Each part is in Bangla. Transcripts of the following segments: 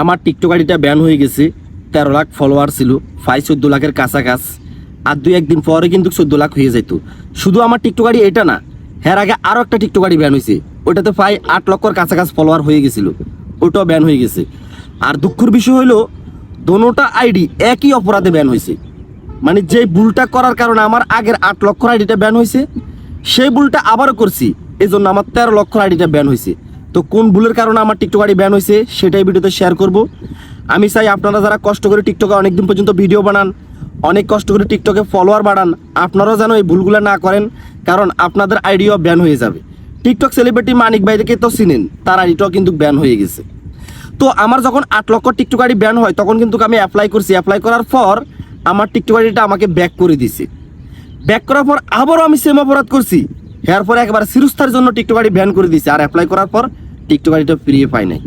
আমার টিকটক আইডিটা ব্যান হয়ে গেছে, তেরো লাখ ফলোয়ার ছিল ফাইভ চোদ্দ লাখের কাছাকাছ। আর দুই একদিন পরে কিন্তু চোদ্দ লাখ হয়ে যেত শুধু আমার টিকটক আইডি এটা না, এর আগে আরও একটা টিকটক আইডি ব্যান হয়েছে ওটাতে প্রায় আট লক্ষর কাছাকাছি ফলোয়ার হয়ে গেছিল, ওটাও ব্যান হয়ে গেছে। আর দুঃখের বিষয় হলো দোনোটা আইডি একই অপরাধে ব্যান হয়েছে মানে যে ভুলটা করার কারণে আমার আগের আট লক্ষর আইডিটা ব্যান হয়েছে সেই ভুলটা আবারও করছি এই জন্য আমার তেরো লক্ষর আইডিটা ব্যান হয়েছে তো কোন ভুলের কারণে আমার টিকটক আইডি ব্যান হয়েছে সেটাই ভিডিওতে শেয়ার করব। আমি চাই আপনারা যারা কষ্ট করে টিকটকে অনেকদিন পর্যন্ত ভিডিও বানান, অনেক কষ্ট করে টিকটকে ফলোয়ার বাড়ান, আপনারাও যেন এই ভুলগুলো না করেন, কারণ আপনাদের আইডিও ব্যান হয়ে যাবে। টিকটক সেলিব্রিটি মানিক ভাইকে তো চিনেন, তার আইডিটাও কিন্তু ব্যান হয়ে গেছে। তো আমার যখন আট লক্ষ টিকটক আইডি ব্যান হয়, তখন কিন্তু আমি অ্যাপ্লাই করছি। অ্যাপ্লাই করার পর আমার টিকটক আইডিটা আমাকে ব্যাক করে দিছে। ব্যাক করার পর আবারও আমি সেম অপরাধ করছি। এর পরে একবার সিরুস্তার জন্য টিকটক আইডি ব্যান করে দিছে। আর অ্যাপ্লাই করার পর টিকটক আইডিটা ফিরিয়ে পাই নাই।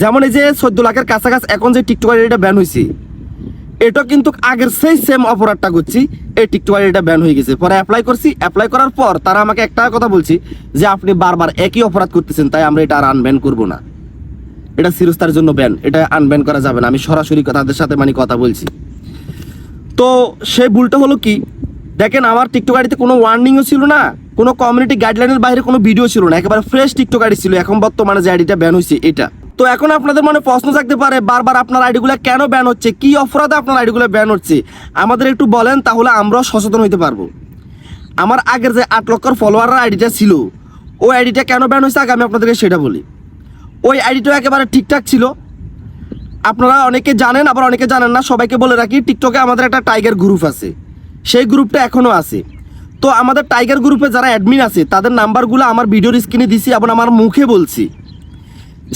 যেমন এই যে চোদ্দ লাখের কাছাকাছি এখন যে টিকটক আইডিটা ব্যান হয়েছে এটা কিন্তু আগের সেই সেম অপরাধটা করছি, এই টিকটক আইডিটা ব্যান হয়ে গেছে। পরে অ্যাপ্লাই করছি অ্যাপ্লাই করার পর তারা আমাকে একটা কথা বলছি যে আপনি বারবার একই অপরাধ করতেছেন, তাই আমরা এটা আর আনব্যান করব না। এটা সিরুস্তার জন্য ব্যান এটা আনব্যান করা যাবে না। আমি সরাসরি তাদের সাথে মানে কথা বলছি। তো সেই ভুলটা হলো কি? দেখেন আমার টিকটক আইডিতে কোনো ওয়ার্নিংও ছিল না কোনো কমিউনিটি গাইডলাইনের বাইরে কোনো ভিডিও ছিল না, একেবারে ফ্রেশ টিকটক আইডি ছিল, এখন বর্তমানে যে আইডিটা ব্যান হয়েছে এটা। তো এখন আপনাদের মনে প্রশ্ন থাকতে পারে, বারবার আপনার আইডিগুলো কেন ব্যান হচ্ছে, কি অপরাধে আপনার আইডিগুলো ব্যান হচ্ছে? আমাদের একটু বলেন, তাহলে আমরাও সচেতন হইতে পারব। আমার আগের যে আট লক্ষর ফলোয়ারের আইডিটা ছিল ওই আইডিটা কেন ব্যান হয়েছে আগে আমি আপনাদেরকে সেটা বলি। ওই আইডিটা একেবারে ঠিকঠাক ছিল। আপনারা অনেকে জানেন, আবার অনেকে জানেন না, সবাইকে বলে রাখি টিকটকে আমাদের একটা টাইগার গ্রুপ আছে। সেই গ্রুপটা এখনও আছে। তো আমাদের টাইগার গ্রুপে যারা অ্যাডমিন আছে, তাদের নাম্বারগুলো আমার ভিডিওর স্ক্রিনে দিছি এবং আমার মুখে বলছি।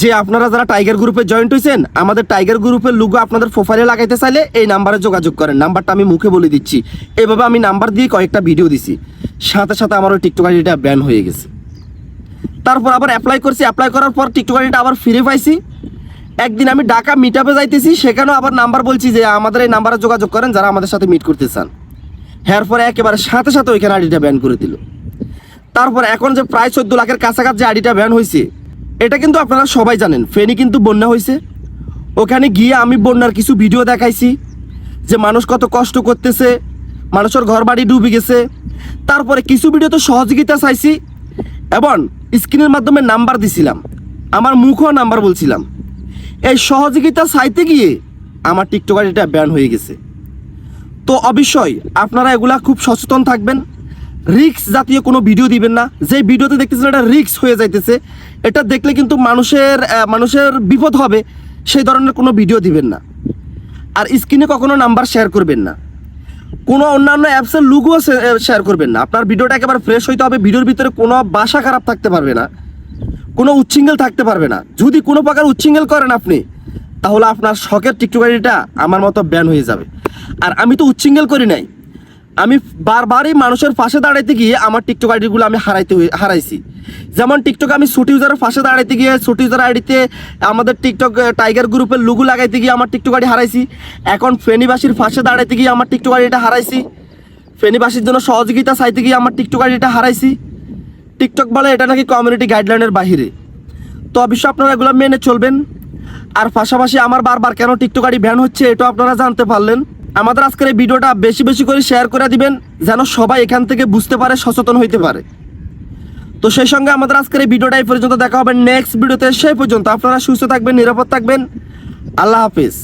যে আপনারা যারা টাইগার গ্রুপে জয়েন্ট হয়েছেন আমাদের টাইগার গ্রুপের লুগো আপনাদের প্রোফাইলে লাগাইতে চাইলে এই নাম্বারে যোগাযোগ করেন। নাম্বারটা আমি মুখে বলে দিচ্ছি। এইভাবে আমি নাম্বার দিয়ে কয়েকটা ভিডিও দিছি। সাথে সাথে আমার ওই টিকটক আইডিটা ব্যান হয়ে গেছে। তারপর আবার অ্যাপ্লাই করছি। অ্যাপ্লাই করার পর টিকটক আইডিটা আবার ফিরে পাইছি। একদিন আমি ঢাকা মিট যাইতেছি, সেখানেও আবার নাম্বার বলছি যে আমাদের এই নাম্বারে যোগাযোগ করেন, যারা আমাদের সাথে মিট করতে চান। হ্যার পরে একেবারে সাথে সাথে ওইখানে আইডিটা ব্যান করে দিল। তারপর এখন যে প্রায় চোদ্দ লাখের কাছাকাছি আইডিটা ব্যান হয়েছে এটা কিন্তু আপনারা সবাই জানেন, ফেনি কিন্তু বন্যা হয়েছে ওখানে গিয়ে আমি বন্যার কিছু ভিডিও দেখাইছি, যে মানুষ কত কষ্ট করতেছে, মানুষের ঘর বাড়ি ডুবে গেছে। তারপরে কিছু ভিডিও তো সহযোগিতা চাইছি, এবং স্ক্রিনের মাধ্যমে নাম্বার দিছিলাম, আমার মুখও নাম্বার বলছিলাম। এই সহযোগিতা চাইতে গিয়ে আমার টিকটক আইডিটা ব্যান হয়ে গেছে। তো অবশ্যই আপনারা এগুলা খুব সচেতন থাকবেন। রিক্স জাতীয় কোনো ভিডিও দিবেন না। যে ভিডিওতে দেখতেছেন এটা রিক্স হয়ে যাইতেছে। এটা দেখলে কিন্তু মানুষের মানুষের বিপদ হবে। সেই ধরনের কোনো ভিডিও দিবেন না। আর স্ক্রিনে কখনো নাম্বার শেয়ার করবেন না। কোনো অন্যান্য অ্যাপসের লুগও শেয়ার করবেন না। আপনার ভিডিওটা একেবারে ফ্রেশ হইতে হবে। ভিডিওর ভিতরে কোনো বাসা খারাপ থাকতে পারবে না। কোনো উচ্ছিঙ্গেল থাকতে পারবে না। যদি কোনো প্রকার উচ্ছিঙ্গেল করেন আপনি, তাহলে আপনার শখের টিকটক আমার মতো ব্যান হয়ে যাবে। আর আমি তো উচ্ছিঙ্গেল করি নাই। আমি বারবারই মানুষের পাশে দাঁড়াইতে গিয়ে আমার টিকটক আইডিগুলো আমি হারাইতে হারাইছি। যেমন টিকটক আমি সুট ইউজারের পাশে দাঁড়াইতে গিয়ে সুট ইউজার আইডিতে আমাদের টিকটক টাইগার গ্রুপের লুগু লাগাইতে গিয়ে আমার টিকটক আইডি হারাইছি। এখন ফেনীবাসীর পাশে দাঁড়াইতে গিয়ে আমার টিকটক আইডিটা হারাইছি। ফেনীবাসীর জন্য সহযোগিতা চাইতে গিয়ে আমার টিকটক আইডিটা হারাইছি। টিকটক বলে এটা নাকি কমিউনিটি গাইডলাইনের বাহিরে। তো অবশ্যই আপনারা এগুলো মেনে চলবেন। আর পাশাপাশি আমার বারবার কেন টিকটক আইডি ব্যান হচ্ছে, এটাও আপনারা জানতে পারলেন। আমাদের আজকের এই ভিডিওটা বেশি বেশি করে শেয়ার করে দিবেন, যেন সবাই এখান থেকে বুঝতে পারে, সচেতন হইতে পারে। তো সেই সঙ্গে আমাদের আজকের এই ভিডিওটা এই পর্যন্ত দেখা হবে। নেক্সট ভিডিওতে সেই পর্যন্ত আপনারা সুস্থ থাকবেন, নিরাপদ থাকবেন। আল্লাহ হাফিজ।